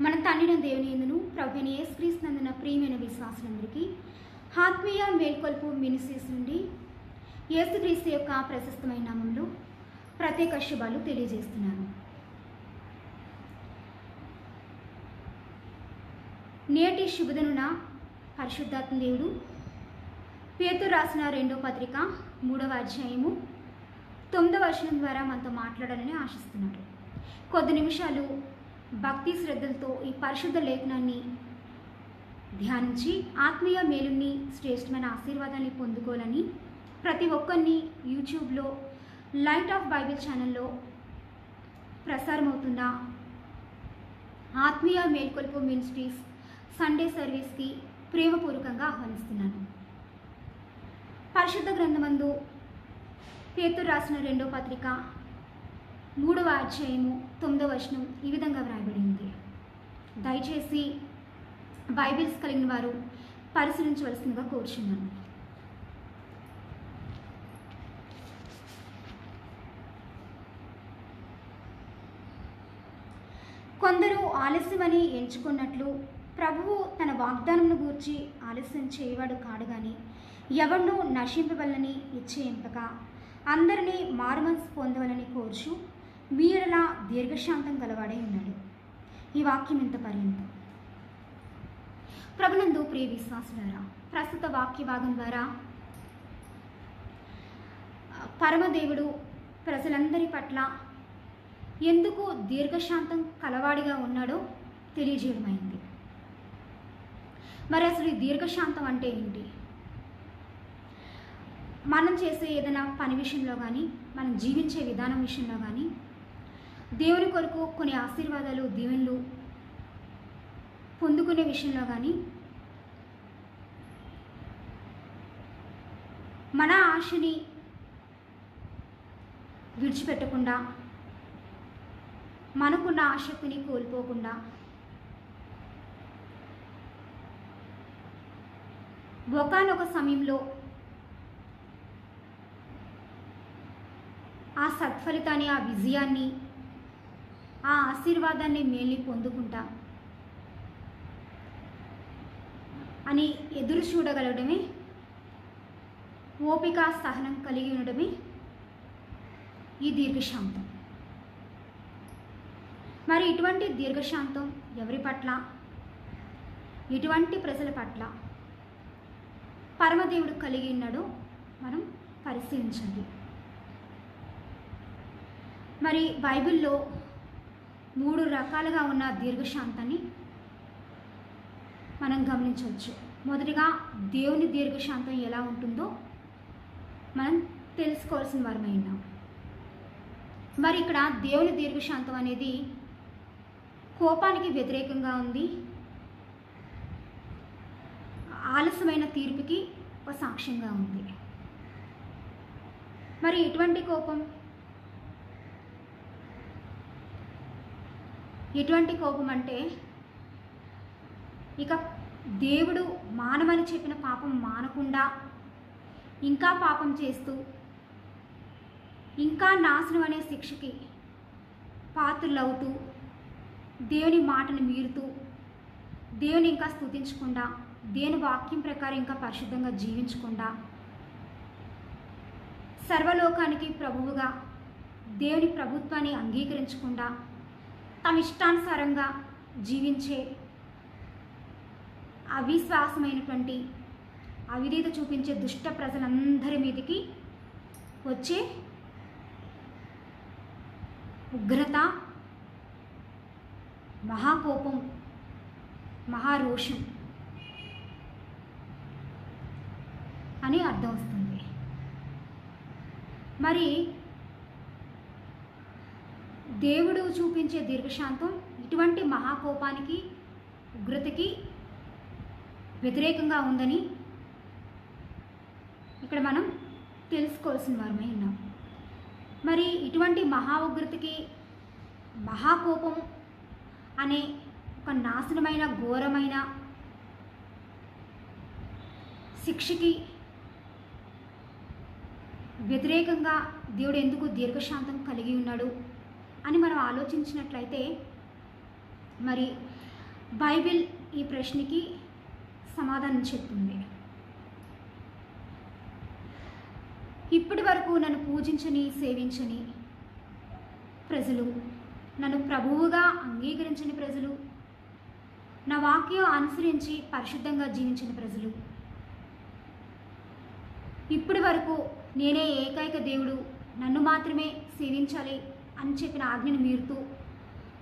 మన తండ్రిన దేవుని ఎందును ప్రభుని యేసుక్రీస్తునందున ప్రియమైన విశ్వాసులందరికీ ఆత్మీయ మేల్కొల్పు మినిస్ట్రీస్ నుండి యేసుక్రీస్తు యొక్క ప్రశస్తమైన నామంలో ప్రత్యేక శుభాలు తెలియజేస్తున్నాను. నేటి శుభదనున పరిశుద్ధాత్మ దేవుడు పేతురు రాసిన రెండో పత్రిక మూడవ అధ్యాయము తొమ్మిదవ వచనం ద్వారా మనతో మాట్లాడాలని ఆశిస్తున్నాడు. కొద్ది నిమిషాలు భక్తి శ్రద్ధలతో ఈ పరిశుద్ధ లేఖనాన్ని ధ్యానించి ఆత్మీయ మేలుని శ్రేష్టమైన ఆశీర్వాదాన్ని పొందుకోవాలని ప్రతి ఒక్కరిని యూట్యూబ్లో లైట్ ఆఫ్ బైబిల్ ఛానల్లో ప్రసారమవుతున్న ఆత్మీయ మేల్కొల్పు మినిస్ట్రీస్ సండే సర్వీస్కి ప్రేమపూర్వకంగా ఆహ్వానిస్తున్నాను. పరిశుద్ధ గ్రంథమందు పేతురు రాసిన రెండో పత్రిక మూడవ అధ్యాయము తొమ్మిదవ వచనం ఈ విధంగా వ్రాయబడింది. దయచేసి బైబిల్స్ కలిగిన వారు పరిశీలించవలసిందిగా కోరుచున్నాను. కొందరు ఆలస్యమని ఎంచుకున్నట్లు ప్రభువు తన వాగ్దానమును గూర్చి ఆలస్యం చేయవాడు కాడు కానీ ఎవరినూ నశింపవలని ఇచ్చే ఎంపక అందరినీ మారుమనసు పొందవలని కోర్చు మీరలా దీర్ఘశాంతం గలవాడే ఉన్నాడు. ఈ వాక్యం ఇంత పర్యంతం. ప్రభునందు ప్రియ విశ్వాసులారా ప్రస్తుత వాక్య భాగం ద్వారా పరమదేవుడు ప్రజలందరి పట్ల ఎందుకు దీర్ఘశాంతం కలవాడిగా ఉన్నాడో తెలియజేయడమైంది. మరి అసలు ఈ దీర్ఘశాంతం అంటే ఏంటి? మనం చేసే ఏదైనా పని విషయంలో కానీ మనం జీవించే విధానం విషయంలో కానీ దేవుని కొరకు కొన్ని ఆశీర్వాదాలు దీవెనలు పొందుకునే విషయంలో కానీ మన ఆశని విడిచిపెట్టకుండా మనకున్న ఆసక్తిని కోల్పోకుండా ఒకనొక సమయంలో ఆ సత్ఫలితాన్ని ఆ విజయాన్ని ఆ ఆశీర్వాదాన్ని మేల్ని పొందుకుంటా. అని ఎదురు చూడగలగడమే ఓపిక సహనం కలిగి ఉండడమే ఈ దీర్ఘశాంతం. మరి ఇటువంటి దీర్ఘశాంతం ఎవరి పట్ల? ఇటువంటి ప్రజల పట్ల. పరమదేవుడు కలిగి ఉన్నాడో మనం పరిశీలించండి. మరి బైబిల్లో మూడు రకాలుగా ఉన్న దీర్ఘశాంతాన్ని మనం గమనించవచ్చు. మొదటిగా దేవుని దీర్ఘశాంతం ఎలా ఉంటుందో మనం తెలుసుకోవాల్సిన వారమై ఉన్నాం. మరి ఇక్కడ దేవుని దీర్ఘశాంతం అనేది కోపానికి వ్యతిరేకంగా ఉంది. ఆలస్యమైన తీర్పుకి ఒక సాక్ష్యంగా ఉంది. మరి ఎటువంటి కోపం? ఎటువంటి కోపం అంటే ఇక దేవుడు మానవని చెప్పిన పాపం మానకుండా ఇంకా పాపం చేస్తూ ఇంకా నాశనం అనే శిక్షకి పాత్రలవుతూ దేవుని మాటను మీరుతూ దేవుని ఇంకా స్థుతించకుండా దేవుని వాక్యం ప్రకారం ఇంకా పరిశుద్ధంగా జీవించకుండా సర్వలోకానికి ప్రభువుగా దేవుని ప్రభుత్వాన్ని అంగీకరించకుండా తమ ఇష్టానుసారంగా జీవించే అవిశ్వాసమైనటువంటి అవిధీత చూపించే దుష్ట ప్రజలందరి మీదకి వచ్చే ఉగ్రత మహాకోపం మహారోషం అని అర్థం వస్తుంది. మరి దేవుడు చూపించే దీర్ఘశాంతం ఇటువంటి మహాకోపానికి ఉగ్రతకి వ్యతిరేకంగా ఉందని ఇక్కడ మనం తెలుసుకోవాల్సిన వారమై ఉన్నాం. మరి ఇటువంటి మహా ఉగ్రతకి మహాకోపం అనే ఒక నాశనమైన ఘోరమైన శిక్షకి వ్యతిరేకంగా దేవుడు ఎందుకు దీర్ఘశాంతం కలిగి ఉన్నాడు? అని మనం ఆలోచించినట్లయితే మరి బైబిల్ ఈ ప్రశ్నకి సమాధానం చెప్తుంది. ఇప్పటి వరకు నన్ను పూజించని సేవించని ప్రజలు నన్ను ప్రభువుగా అంగీకరించని ప్రజలు నా వాక్యం అనుసరించి పరిశుద్ధంగా జీవించిన ప్రజలు ఇప్పటి వరకు నేనే ఏకైక దేవుడు నన్ను మాత్రమే సేవించాలి అని చెప్పిన ఆజ్ఞను మీరుతూ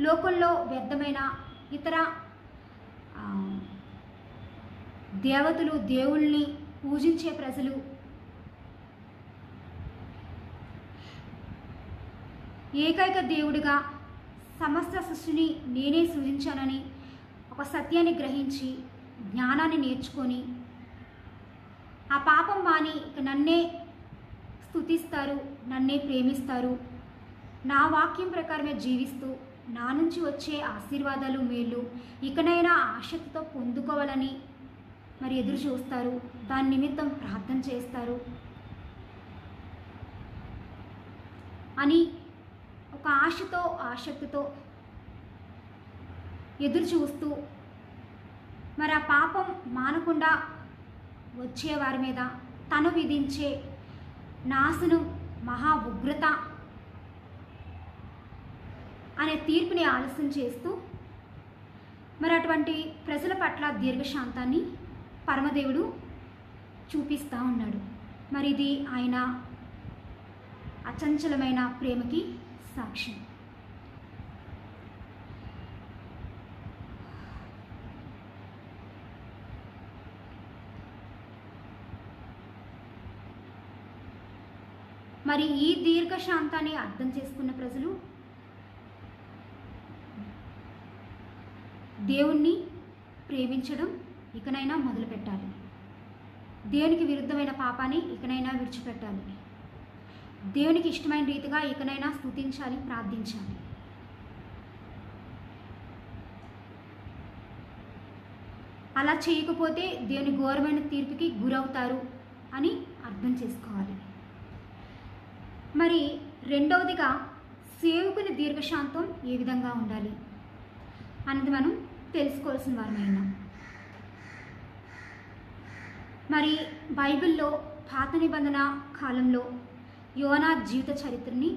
లోకంలో వ్యర్థమైన ఇతర దేవతలు దేవుల్ని పూజించే ప్రజలు ఏకైక దేవుడిగా సమస్త సృష్టిని నేనే సృజించానని ఒక సత్యాన్ని గ్రహించి జ్ఞానాన్ని నేర్చుకొని ఆ పాపం మాని ఇక నన్నే స్తుతిస్తారు నన్నే ప్రేమిస్తారు. నా వాక్యం ప్రకారమే జీవిస్తూ నా నుంచి వచ్చే ఆశీర్వాదాలు మేలు. ఇకనైనా ఆసక్తితో పొందుకోవాలని మరి ఎదురు చూస్తారు. దాని నిమిత్తం ప్రార్థన చేస్తారు. అని ఒక ఆశతో ఆసక్తితో ఎదురు చూస్తూ మరి ఆ పాపం మానకుండా వచ్చే వారి మీద తను విధించే నాశనం మహా ఉగ్రత అనే తీర్పుని ఆలస్యం చేస్తూ మరి అటువంటి ప్రజల పట్ల దీర్ఘశాంతాన్ని పరమదేవుడు చూపిస్తూ ఉన్నాడు. మరి ఇది ఆయన అచంచలమైన ప్రేమకి సాక్ష్యం. మరి ఈ దీర్ఘశాంతాన్ని అర్థం చేసుకున్న ప్రజలు దేవుణ్ణి ప్రేమించడం ఇకనైనా మొదలుపెట్టాలి. దేవునికి విరుద్ధమైన పాపాన్ని ఇకనైనా విడిచిపెట్టాలి. దేవునికి ఇష్టమైన రీతిగా ఇకనైనా స్థుతించాలి ప్రార్థించాలి. అలా చేయకపోతే దేవుని ఘోరమైన తీర్పుకి గురవుతారు అని అర్థం చేసుకోవాలి. మరి రెండవదిగా సేవకుని దీర్ఘశాంతం ఏ విధంగా ఉండాలి? అన్నది మనం తెలుసుకోవాల్సిన వారమైనా మరి బైబిల్లో పాత నిబంధన కాలంలో యోనా జీవిత చరిత్రని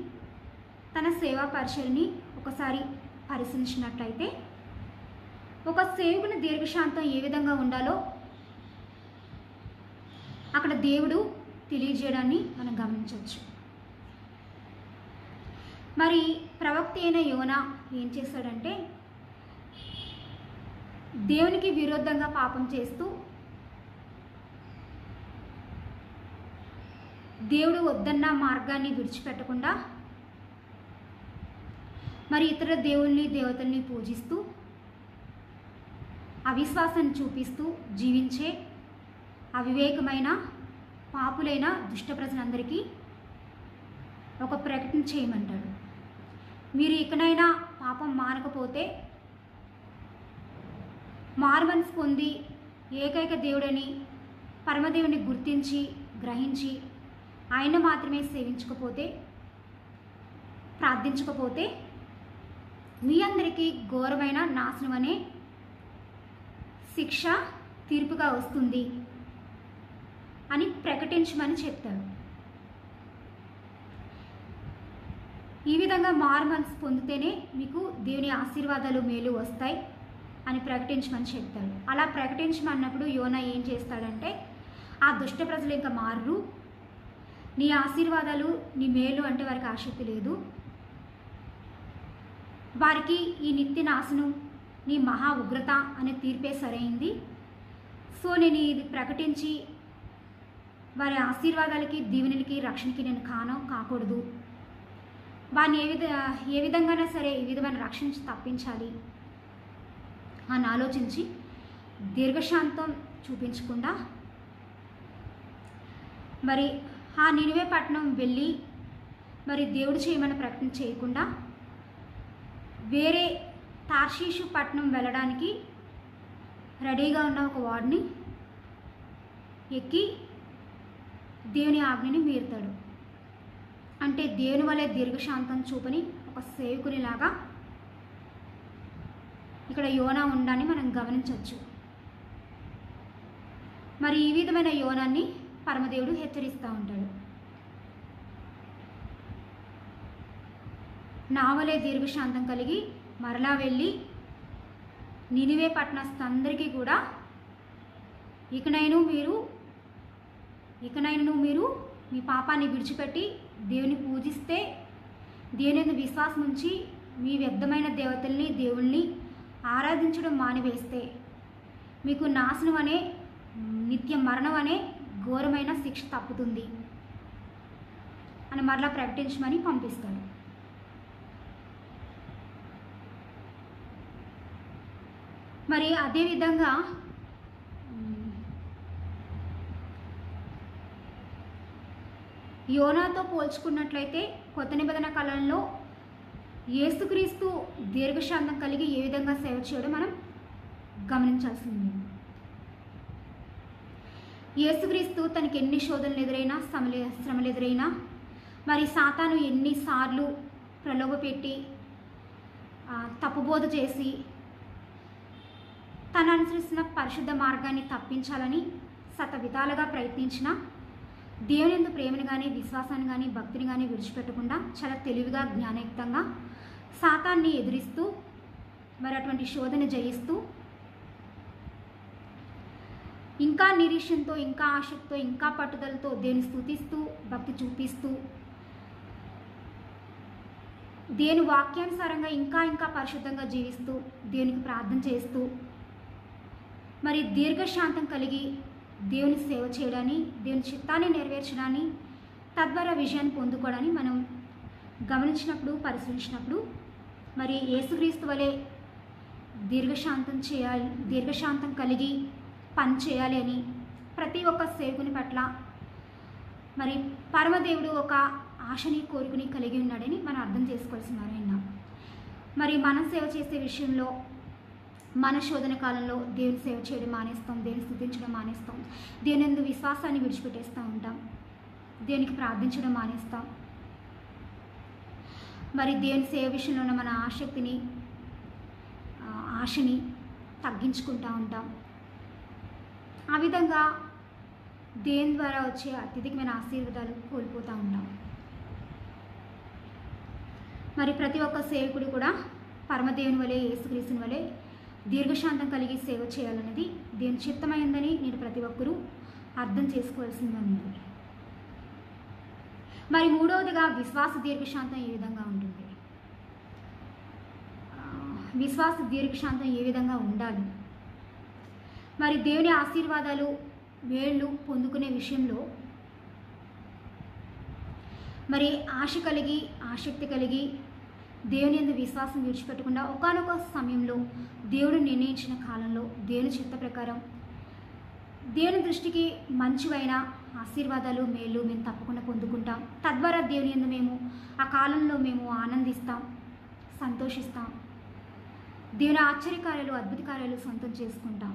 తన సేవా పరిచయని ఒకసారి పరిశీలించినట్లయితే ఒక సేవకుని దీర్ఘశాంతం ఏ విధంగా ఉండాలో అక్కడ దేవుడు తెలియజేయడాన్ని మనం గమనించవచ్చు. మరి ప్రవక్త అయిన యోన ఏం చేశాడంటే దేవునికి విరుద్ధంగా పాపం చేస్తూ దేవుడు వద్దన్న మార్గాన్ని విడిచిపెట్టకుండా మరి ఇతర దేవుల్ని దేవతల్ని పూజిస్తూ అవిశ్వాసాన్ని చూపిస్తూ జీవించే అవివేకమైన పాపులైన దుష్ట ప్రజలందరికీ ఒక ప్రకటన చేయమంటాడు. మీరు ఇకనైనా పాపం మానకపోతే మార్మన్స్ పొంది ఏకైక దేవుడని పరమదేవుని గుర్తించి గ్రహించి ఆయన మాత్రమే సేవించకపోతే ప్రార్థించకపోతే మీ అందరికీ ఘోరమైన నాశనం అనే శిక్ష తీర్పుగా వస్తుంది అని ప్రకటించమని చెప్తాడు ఈ విధంగా మార్మన్స్ పొందితేనే మీకు దేవుని ఆశీర్వాదాలు మేలు వస్తాయి. అని ప్రకటించమని చెప్తాడు అలా ప్రకటించమన్నప్పుడు యోన ఏం చేస్తాడంటే ఆ దుష్ట ప్రజలు ఇంకా మారు నీ ఆశీర్వాదాలు నీ మేలు అంటే వారికి ఆసక్తి లేదు. వారికి ఈ నిత్య నాశనం నీ మహా ఉగ్రత అనే తీర్పే సరైంది. సో నేను ఇది ప్రకటించి వారి ఆశీర్వాదాలకి దీవెనలకి రక్షణకి నేను కాను కాకూడదు. వారిని ఏ విధ ఏ విధంగానైనా సరే ఈ విధమైన రక్షించి తప్పించాలి. అని ఆలోచించి దీర్ఘశాంతం చూపించకుండా మరి ఆ నినివే పట్టణం వెళ్ళి మరి దేవుడు చేయమని ప్రకటన చేయకుండా వేరే తార్షీషు పట్టణం వెళ్ళడానికి రెడీగా ఉన్న ఒక వార్డ్ని ఎక్కి దేవుని ఆజ్ఞని మీరుతాడు. అంటే దేవుని వలె దీర్ఘశాంతం చూపని ఒక సేవకునిలాగా ఇక్కడ యోనా ఉండాన్ని మనం గమనించవచ్చు. మరి ఈ విధమైన యోనాన్ని పరమదేవుడు హెచ్చరిస్తూ ఉంటాడు. నావలే దీర్ఘశాంతం కలిగి మరలా వెళ్ళి నినివే పట్టణస్థందరికీ కూడా ఇకనైను మీరు ఇకనైనా మీరు మీ పాపాన్ని విడిచిపెట్టి దేవుని పూజిస్తే దేవుని విశ్వాసం ఉంచి మీ వ్యర్థమైన దేవతల్ని దేవుణ్ణి ఆరాధించడం మానివేస్తే మీకు నాశనం అనే నిత్య మరణం అనే ఘోరమైన శిక్ష తప్పుతుంది అని మరలా ప్రకటించమని పంపిస్తాడు మరి అదేవిధంగా యోనాతో పోల్చుకున్నట్లయితే కొత్త నిబంధన కాలంలో ఏసుక్రీస్తు దీర్ఘశాంతం కలిగి ఏ విధంగా సేవ చేయడం మనం గమనించాల్సింది. యేసుక్రీస్తు తనకి ఎన్ని శోధనలు ఎదురైనా సమలే శ్రమలు ఎదురైనా మరి సాతాను ఎన్నిసార్లు ప్రలోభపెట్టి తప్పుబోధ చేసి తను అనుసరిస్తున్న పరిశుద్ధ మార్గాన్ని తప్పించాలని శత విధాలుగా ప్రయత్నించిన దేవుని ఎందు ప్రేమను కానీ విశ్వాసాన్ని కానీ భక్తిని కానీ విడిచిపెట్టకుండా చాలా తెలివిగా జ్ఞానయుక్తంగా శాతాన్ని ఎదురిస్తూ మరి అటువంటి శోధన జయిస్తూ ఇంకా నిరీక్షణతో ఇంకా ఆసక్తితో ఇంకా పట్టుదలతో దేవుని స్థుతిస్తూ భక్తి చూపిస్తూ దేని వాక్యానుసారంగా ఇంకా ఇంకా పరిశుద్ధంగా జీవిస్తూ దేవునికి ప్రార్థన చేస్తూ మరి దీర్ఘశాంతం కలిగి దేవుని సేవ చేయడాన్ని దేవుని చిత్తాన్ని నెరవేర్చడాన్ని తద్వారా విజయాన్ని పొందుకోవడాన్ని మనం గమనించినప్పుడు పరిశీలించినప్పుడు మరి యేసుక్రీస్తు వలె దీర్ఘశాంతం చేయాలి దీర్ఘశాంతం కలిగి పని చేయాలి అని ప్రతి ఒక్క సేవకుని పట్ల మరి పరమదేవుడు ఒక ఆశని కోరికని కలిగి ఉన్నాడని మనం అర్థం చేసుకోవాల్సిన వారైనా మరి మనం సేవ చేసే విషయంలో మన శోధన కాలంలో దేవుని సేవ చేయడం మానేస్తాం దేవుని స్థుతించడం మానేస్తాం దేవుని విశ్వాసాన్ని విడిచిపెట్టేస్తూ ఉంటాం దేవునికి ప్రార్థించడం మానేస్తాం మరి దేవుని సేవ విషయంలో ఉన్న మన ఆసక్తిని ఆశని తగ్గించుకుంటూ ఉంటాం. ఆ విధంగా దేని ద్వారా వచ్చే అత్యధికమైన ఆశీర్వాదాలు కోల్పోతూ ఉంటాం. మరి ప్రతి ఒక్క సేవకుడు కూడా పరమదేవుని వలె యేసుక్రీస్తుని వలె దీర్ఘశాంతం కలిగి సేవ చేయాలన్నది దేని చిత్తమైందని నేను ప్రతి ఒక్కరూ అర్థం చేసుకోవాల్సింది మరి మూడవదిగా విశ్వాస దీర్ఘశాంతం ఏ విధంగా ఉంటుంది. విశ్వాస దీర్ఘశాంతం ఏ విధంగా ఉండాలి? మరి దేవుని ఆశీర్వాదాలు వేళ్ళు పొందుకునే విషయంలో మరి ఆశ కలిగి ఆసక్తి కలిగి దేవుని ఎందు విశ్వాసం విడిచిపెట్టకుండా ఒకానొక సమయంలో దేవుడు నిర్ణయించిన కాలంలో దేవుని చిత్త ప్రకారం దేవుని దృష్టికి మంచివైన ఆశీర్వాదాలు మేలు మేము తప్పకుండా పొందుకుంటాం. తద్వారా దేవుని ఎందు మేము ఆ కాలంలో మేము ఆనందిస్తాం సంతోషిస్తాం. దేవుని ఆశ్చర్యకార్యాలు అద్భుత కార్యాలు సొంతం చేసుకుంటాం.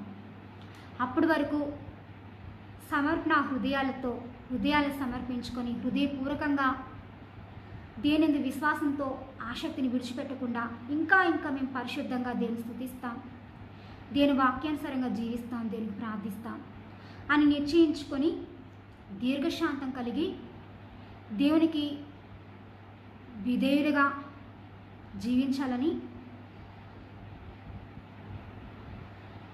అప్పటి వరకు సమర్పణ హృదయాలతో హృదయాలు సమర్పించుకొని హృదయపూర్వకంగా దేనిందు విశ్వాసంతో ఆసక్తిని విడిచిపెట్టకుండా ఇంకా ఇంకా మేము పరిశుద్ధంగా దేని స్థుతిస్తాం. దేని వాక్యానుసారంగా జీవిస్తాం దేనికి ప్రార్థిస్తాం అని నిశ్చయించుకొని దీర్ఘశాంతం కలిగి దేవునికి విధేయుడిగా జీవించాలని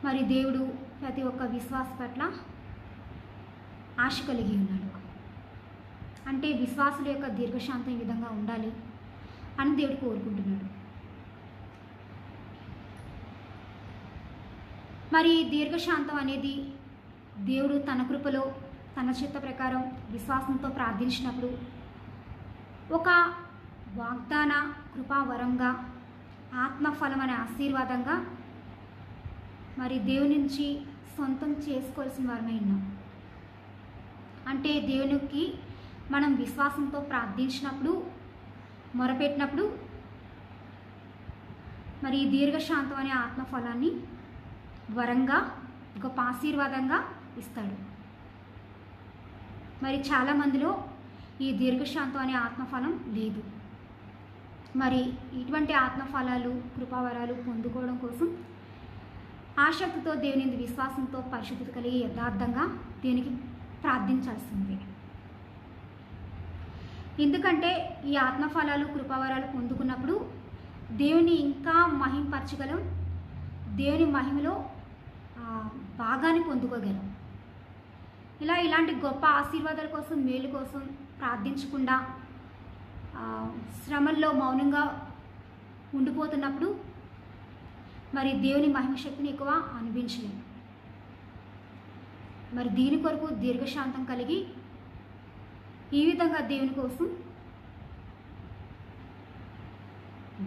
మరి దేవుడు ప్రతి ఒక్క విశ్వాస పట్ల ఆశ కలిగి ఉన్నాడు. అంటే విశ్వాసుల యొక్క దీర్ఘశాంతం ఈ విధంగా ఉండాలి అని దేవుడు కోరుకుంటున్నాడు. మరి దీర్ఘశాంతం అనేది దేవుడు తన కృపలో తన చిత్త ప్రకారం విశ్వాసంతో ప్రార్థించినప్పుడు ఒక వాగ్దాన కృపావరంగా ఆత్మఫలం అనే ఆశీర్వాదంగా మరి దేవుని నుంచి సొంతం చేసుకోవాల్సిన వారమై ఉన్నాం. అంటే దేవునికి మనం విశ్వాసంతో ప్రార్థించినప్పుడు మొరపెట్టినప్పుడు మరి ఈ దీర్ఘశాంతం అనే ఆత్మఫలాన్ని వరంగా గొప్ప ఆశీర్వాదంగా ఇస్తాడు. మరి చాలా మందిలో ఈ దీర్ఘశాంతం అనే ఆత్మఫలం లేదు. మరి ఇటువంటి ఆత్మఫలాలు కృపావరాలు పొందుకోవడం కోసం ఆసక్తితో దేవుని విశ్వాసంతో పరిశుద్ధి కలిగి యథార్థంగా దేవునికి ప్రార్థించాల్సిందే. ఎందుకంటే ఈ ఆత్మఫలాలు కృపావరాలు పొందుకున్నప్పుడు దేవుని ఇంకా మహింపరచగలం. దేవుని మహిమలో భాగాన్ని పొందుకోగలం. ఇలా ఇలాంటి గొప్ప ఆశీర్వాదాల కోసం మేలు కోసం ప్రార్థించకుండా శ్రమల్లో మౌనంగా ఉండిపోతున్నప్పుడు మరి దేవుని మహిమశక్తిని ఎక్కువ అనిపించలేము మరి దీని కొరకు దీర్ఘశాంతం కలిగి ఈ విధంగా దేవుని కోసం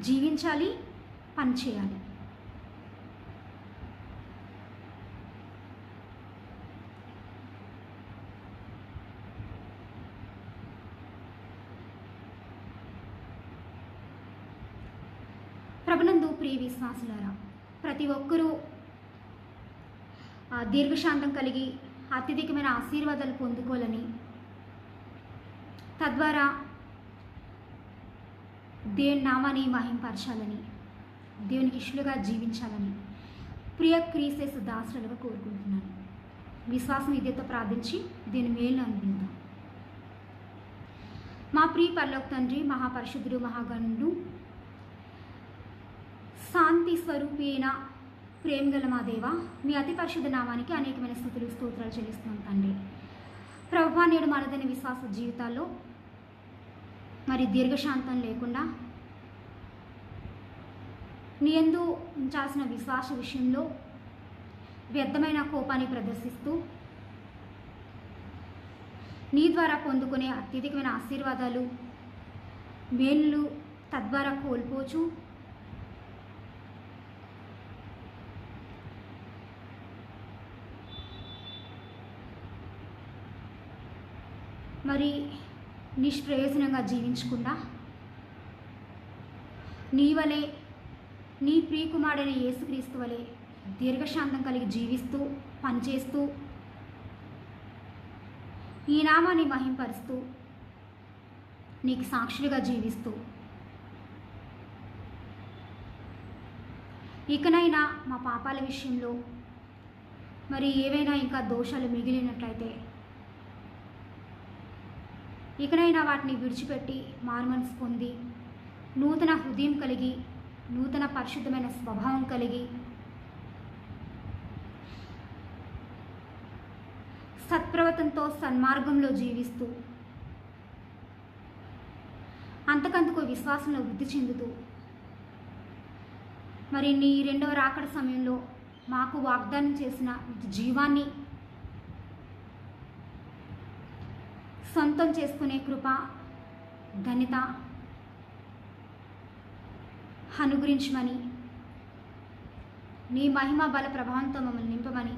జీవించాలి పనిచేయాలి ప్రభునందు ప్రియ విశ్వాసులారా ప్రతి ఒక్కరూ దీర్ఘశాంతం కలిగి అత్యధికమైన ఆశీర్వాదాలు పొందుకోవాలని. తద్వారా దేవుని నామాన్ని మహింపరచాలని దేవునికి ఇష్టలుగా జీవించాలని ప్రియ క్రీసేసు దాసులుగా కోరుకుంటున్నాను. విశ్వాసం ఇదేతో ప్రార్థించి దీని మేలు అందిద్దాం మా ప్రియ పర్లోక్ తండ్రి మహాపరిశుద్ధుడు మహాగణుడు శాంతి స్వరూపి అయిన ప్రేమగల మా దేవ మీ అతి పరిశుద్ధ నామానికి అనేకమైన స్థుతులు స్తోత్రాలు చెల్లిస్తున్నాం తండ్రి. ప్రభా నేడు మనదైన విశ్వాస జీవితాల్లో మరి దీర్ఘశాంతం లేకుండా నీ ఎందు ఉంచాల్సిన విశ్వాస విషయంలో వ్యర్థమైన కోపాన్ని ప్రదర్శిస్తూ నీ ద్వారా పొందుకునే అత్యధికమైన ఆశీర్వాదాలు మేలు తద్వారా కోల్పోచు. మరి నిష్ప్రయోజనంగా జీవించకుండా నీ వలె నీ ప్రియకుమారుడైన యేసుక్రీస్తు వలె దీర్ఘశాంతం కలిగి జీవిస్తూ పనిచేస్తూ ఈ నామాన్ని మహింపరుస్తూ నీకు సాక్షులుగా జీవిస్తూ ఇకనైనా మా పాపాల విషయంలో మరి ఏవైనా ఇంకా దోషాలు మిగిలినట్లయితే ఇకనైనా వాటిని విడిచిపెట్టి మార్మన్స్ పొంది నూతన హృదయం కలిగి నూతన పరిశుద్ధమైన స్వభావం కలిగి సత్ప్రవర్తనతో సన్మార్గంలో జీవిస్తూ అంతకంతకు విశ్వాసంలో వృద్ధి చెందుతూ మరి నీ రెండవ రాకడ సమయంలో మాకు వాగ్దానం చేసిన జీవాన్ని సొంతం చేసుకునే కృప ఘనత అనుగురించమని నీ మహిమ బల ప్రభావంతో మమ్మల్ని నింపమని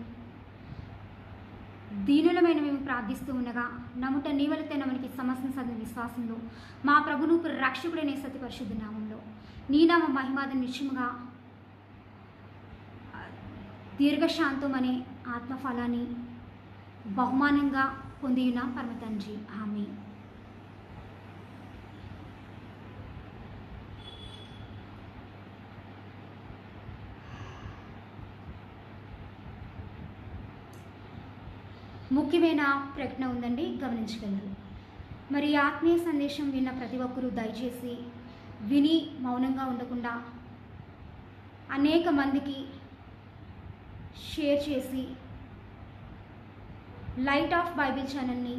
దీనులమైన మేము ప్రార్థిస్తూ ఉండగా నముట నీవలితే నమనికి సమస్యను సదిన విశ్వాసంలో మా ప్రభును రక్షకుడనే సతి పరిశుద్ధ నామంలో. నీ నామ మహిమాద నిత్యముగా దీర్ఘశాంతం అనే ఆత్మఫలాన్ని బహుమానంగా పొందిన పరమతండ్రి ఆమె ముఖ్యమైన ప్రకటన ఉందండి గమనించగలరు. మరి ఆత్మీయ సందేశం విన్న ప్రతి ఒక్కరూ దయచేసి విని మౌనంగా ఉండకుండా అనేక మందికి షేర్ చేసి లైట్ ఆఫ్ బైబిల్ ఛానల్ని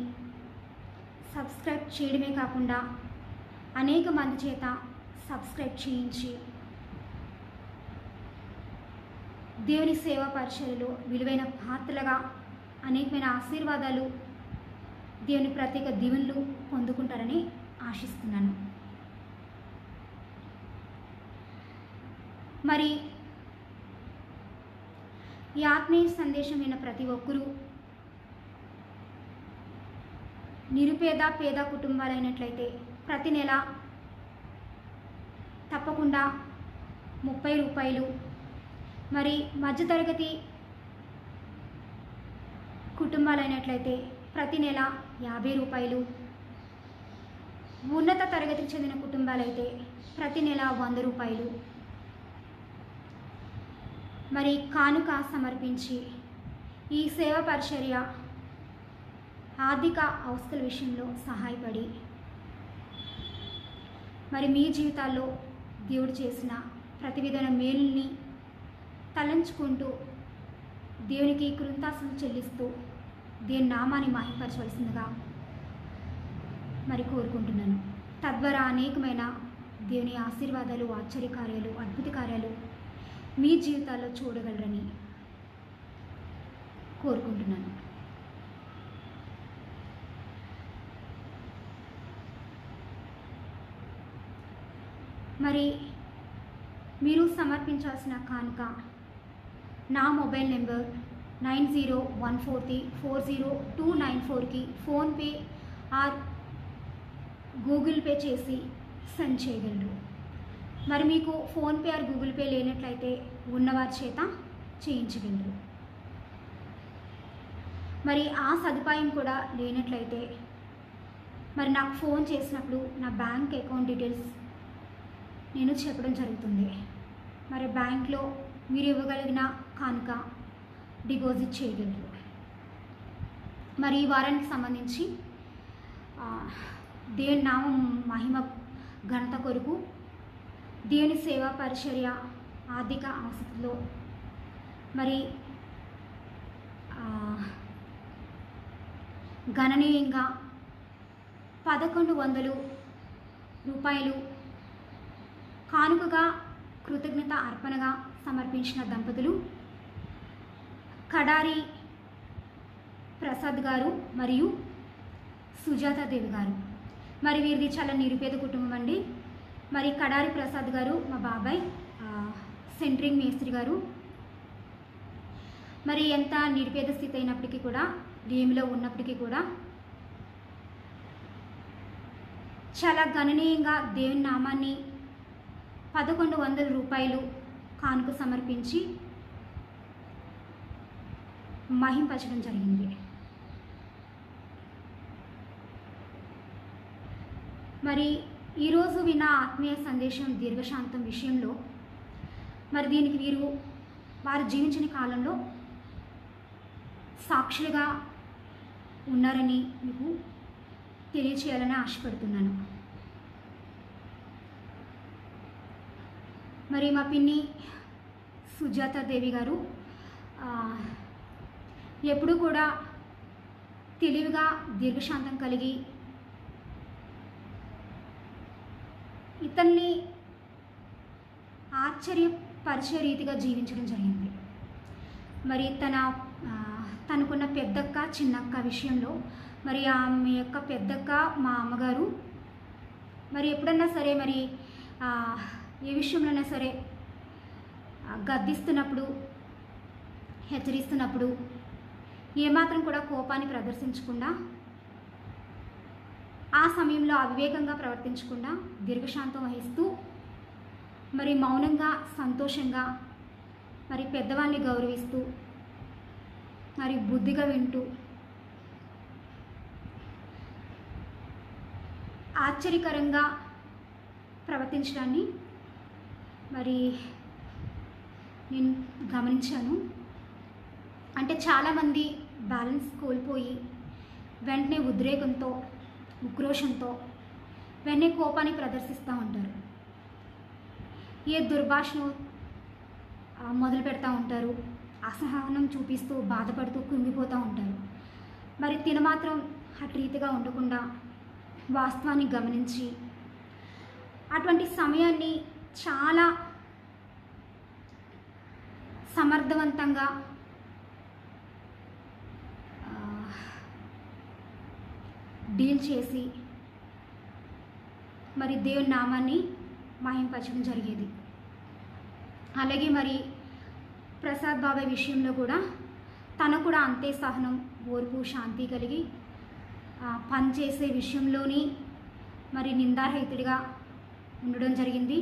సబ్స్క్రైబ్ చేయడమే కాకుండా అనేక మంది చేత సబ్స్క్రైబ్ చేయించి దేవుని సేవా పరిచయలో విలువైన పాత్రలుగా అనేకమైన ఆశీర్వాదాలు దేవుని ప్రత్యేక దీవెనలు పొందుకుంటారని ఆశిస్తున్నాను. మరి ఈ ఆత్మీయ సందేశం విన్న ప్రతి ఒక్కరూ నిరుపేద పేద కుటుంబాలైనట్లయితే ప్రతి నెల తప్పకుండా ముప్పై రూపాయలు. మరి మధ్యతరగతి కుటుంబాలైనట్లయితే ప్రతి నెల యాభై రూపాయలు. ఉన్నత తరగతికి చెందిన కుటుంబాలైతే ప్రతి నెల వంద రూపాయలు. మరి కానుక సమర్పించి ఈ సేవ పరిచర్య ఆర్థిక అవస్థల విషయంలో సహాయపడి మరి మీ జీవితాల్లో దేవుడు చేసిన ప్రతి విధమైన మేలుల్ని తలంచుకుంటూ దేవునికి కృంతాసలు చెల్లిస్తూ దేని నామాన్ని మాయపరచవలసిందిగా మరి కోరుకుంటున్నాను. తద్వారా అనేకమైన దేవుని ఆశీర్వాదాలు ఆశ్చర్య కార్యాలు అద్భుత కార్యాలు మీ జీవితాల్లో చూడగలరని కోరుకుంటున్నాను. మరి మీరు సమర్పించాల్సిన కానుక నా mobile number nine zero one four three four zero two nine ఫోర్కి ఫోన్పే ఆర్ గూగుల్ పే చేసి సెండ్ చేయగలరు. మరి మీకు ఫోన్పే ఆర్ గూగుల్ పే లేనట్లయితే ఉన్నవారి చేత చేయించగలరు. మరి ఆ సదుపాయం కూడా లేనట్లయితే మరి నాకు ఫోన్ చేసినప్పుడు నా బ్యాంక్ అకౌంట్ డీటెయిల్స్ నేను చెప్పడం జరుగుతుంది. మరి బ్యాంక్లో మీరు ఇవ్వగలిగిన కానుక డిపాజిట్ చేయగలరు. మరి ఈ వారానికి సంబంధించి దేవుని నామం మహిమ ఘనత కొరకు దేవుని సేవా పరిచర్య ఆర్థిక ఆసక్తిలో మరి గణనీయంగా పదకొండు వందలు రూపాయలు కానుకగా కృతజ్ఞత అర్పణగా సమర్పించిన దంపతులు కడారి ప్రసాద్ గారు మరియు సుజాతాదేవి గారు. మరి వీరిది చాలా నిరుపేద కుటుంబం అండి. మరి కడారి ప్రసాద్ గారు మా బాబాయ్ సెంట్రింగ్ మేస్త్రి గారు. మరి ఎంత నిరుపేద స్థితి అయినప్పటికీ కూడా డిఎంలో ఉన్నప్పటికీ కూడా చాలా గణనీయంగా దేవుని నామాన్ని పదకొండు వందల రూపాయలు కానుక సమర్పించి మహింపరచడం జరిగింది. మరి ఈరోజు విన్న ఆత్మీయ సందేశం దీర్ఘశాంతం విషయంలో మరి దీనికి వీరు వారు జీవించిన కాలంలో సాక్షులుగా ఉన్నారని మీకు తెలియచేయాలని ఆశపడుతున్నాను. మరి మా పిన్ని సుజాత దేవి గారు ఎప్పుడూ కూడా తెలివిగా దీర్ఘశాంతం కలిగి ఇతన్ని ఆశ్చర్యపరిచే రీతిగా జీవించడం జరిగింది. మరి తన తనకున్న పెద్దక్క చిన్నక్క విషయంలో మరి ఆమె యొక్క పెద్దక్క మా అమ్మగారు మరి ఎప్పుడన్నా సరే మరి ఏ విషయంలోనైనా సరే గద్దిస్తున్నప్పుడు హెచ్చరిస్తున్నప్పుడు ఏమాత్రం కూడా కోపాన్ని ప్రదర్శించకుండా ఆ సమయంలో అవివేకంగా ప్రవర్తించకుండా దీర్ఘశాంతం వహిస్తూ మరి మౌనంగా సంతోషంగా మరి పెద్దవాళ్ళని గౌరవిస్తూ మరి బుద్ధిగా వింటూ ఆశ్చర్యకరంగా ప్రవర్తించడాన్ని మరి నేను గమనించాను. అంటే చాలామంది బ్యాలెన్స్ కోల్పోయి వెంటనే ఉద్రేకంతో ఉక్రోషంతో వెంటనే కోపాన్ని ప్రదర్శిస్తూ ఉంటారు. ఏ దుర్భాషను మొదలు పెడతా ఉంటారు. అసహనం చూపిస్తూ బాధపడుతూ కుంగిపోతూ ఉంటారు. మరి తిన మాత్రం అటు రీతిగా ఉండకుండా వాస్తవాన్ని గమనించి అటువంటి సమయాన్ని చాలా సమర్థవంతంగా డీల్ చేసి మరి దేవుని నామాన్ని మహింపరచడం జరిగేది. అలాగే మరి ప్రసాద్ బాబాయ్ విషయంలో కూడా తను కూడా అంతే సహనం ఓర్పు శాంతి కలిగి పనిచేసే విషయంలోని మరి నిందారహితుడిగా ఉండడం జరిగింది.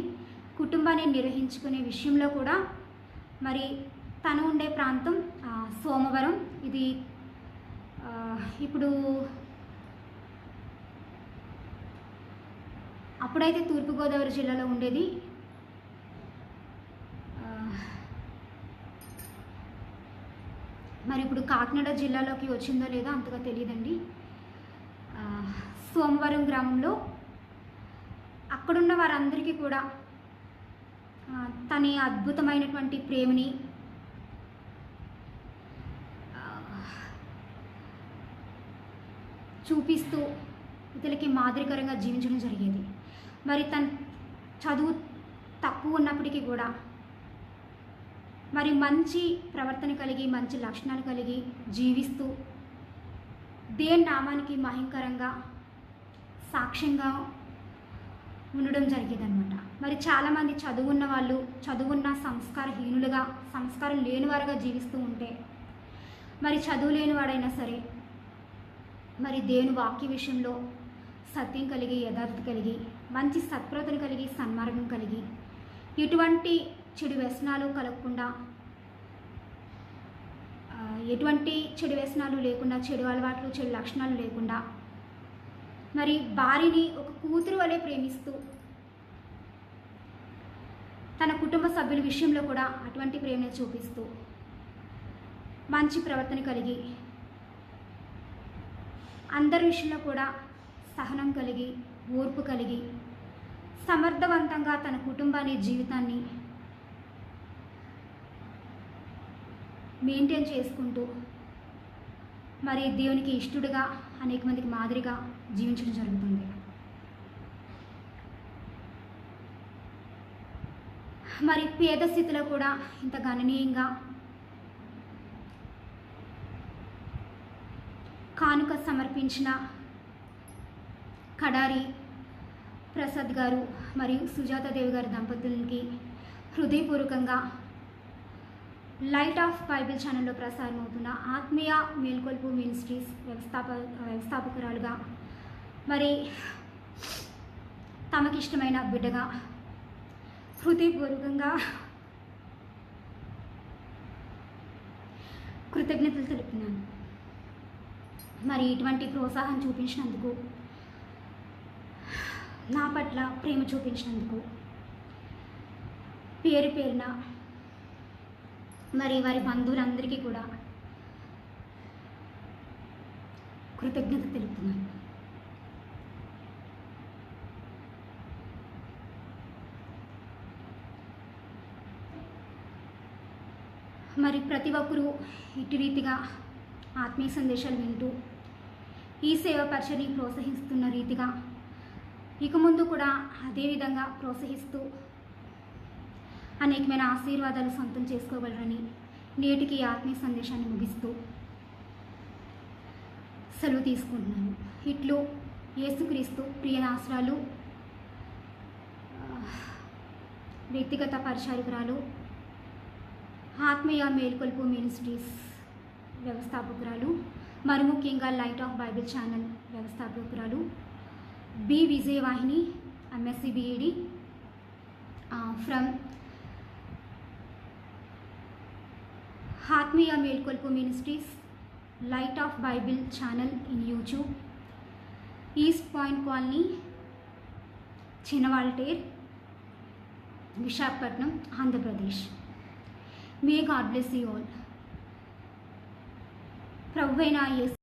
కుటుంబాన్ని నిర్వహించుకునే విషయంలో కూడా మరి తను ఉండే ప్రాంతం సోమవరం. ఇది ఇప్పుడు అప్పుడైతే తూర్పుగోదావరి జిల్లాలో ఉండేది. మరి ఇప్పుడు కాకినాడ జిల్లాలోకి వచ్చిందో లేదో అంతగా తెలియదండి. సోమవారం గ్రామంలో అక్కడున్న వారందరికీ కూడా తన అద్భుతమైనటువంటి ప్రేమని చూపిస్తూ ఇతరులకి మాదిరికరంగా జీవించడం జరిగేది. మరి తన చదువు తక్కువ ఉన్నప్పటికీ కూడా మరి మంచి ప్రవర్తన కలిగి మంచి లక్షణాలు కలిగి జీవిస్తూ దేని నామానికి మహింకరంగా సాక్ష్యంగా ఉండడం జరిగేదన్నమాట. మరి చాలామంది చదువున్న వాళ్ళు చదువున్న సంస్కారహీనులుగా సంస్కారం లేనివారుగా జీవిస్తూ ఉంటే మరి చదువు లేనివాడైనా సరే మరి దేవుని వాక్య విషయంలో సత్యం కలిగి యథార్థత కలిగి మంచి సత్ప్రతను కలిగి సన్మార్గం కలిగి ఎటువంటి చెడు వ్యసనాలు కలగకుండా ఎటువంటి చెడు వ్యసనాలు లేకుండా చెడు అలవాట్లు చెడు లక్షణాలు లేకుండా మరి భార్యని ఒక కూతురు వలె ప్రేమిస్తూ తన కుటుంబ సభ్యుల విషయంలో కూడా అటువంటి ప్రేమను చూపిస్తూ మంచి ప్రవర్తన కలిగి అందరి విషయంలో కూడా సహనం కలిగి ఓర్పు కలిగి సమర్థవంతంగా తన కుటుంబాన్ని జీవితాన్ని మెయింటైన్ చేసుకుంటూ మరి దేవునికి ఇష్టడుగా అనేక మందికి మాదిరిగా జీవించడం జరుగుతుంది. మరి పేద స్థితిలో కూడా ఇంత గణనీయంగా కానుక సమర్పించిన కడారి ప్రసాద్ గారు మరియు సుజాతాదేవి గారి దంపతులకి హృదయపూర్వకంగా లైట్ ఆఫ్ బైబిల్ ఛానల్లో ప్రసారం అవుతున్న ఆత్మీయ మేల్కొల్పు మినిస్ట్రీస్ వ్యవస్థాప వ్యవస్థాపకురాలుగా మరి తమకిష్టమైన బిడ్డగా హృదయపూర్వకంగా కృతజ్ఞతలు తెలుపుతున్నాను. మరి ఇటువంటి ప్రోత్సాహం చూపించినందుకు నా పట్ల ప్రేమ చూపించినందుకు పేరు పేరున మరి వారి బంధువులందరికీ కూడా కృతజ్ఞత తెలుపుతున్నాను. మరి ప్రతి ఒక్కరూ ఇటు రీతిగా ఆత్మీయ సందేశాలు వింటూ ఈ సేవ పరిచయని ప్రోత్సహిస్తున్న రీతిగా ఇక ముందు కూడా అదేవిధంగా ప్రోత్సహిస్తూ అనేకమైన ఆశీర్వాదాలు సొంతం చేసుకోగలరని నేటికి ఆత్మీయ సందేశాన్ని ముగిస్తూ సెలవు తీసుకుంటున్నాను. ఇట్లు యేసుక్రీస్తు ప్రియనాశ్రాలు వ్యక్తిగత పరిచారికురాలు ఆత్మీయ మేల్కొల్పు మినిస్ట్రీస్ వ్యవస్థాపకురాలు మరి ముఖ్యంగా light of Bible channel వ్యవస్థాపకురాలు B Vijayavahini MSc BEd from Athmiya Melkolupu ministries light of Bible channel in YouTube East Point Colony Chinna Waltair Visakhapatnam Andhra Pradesh may God bless you all ప్రభు అయిన యేసు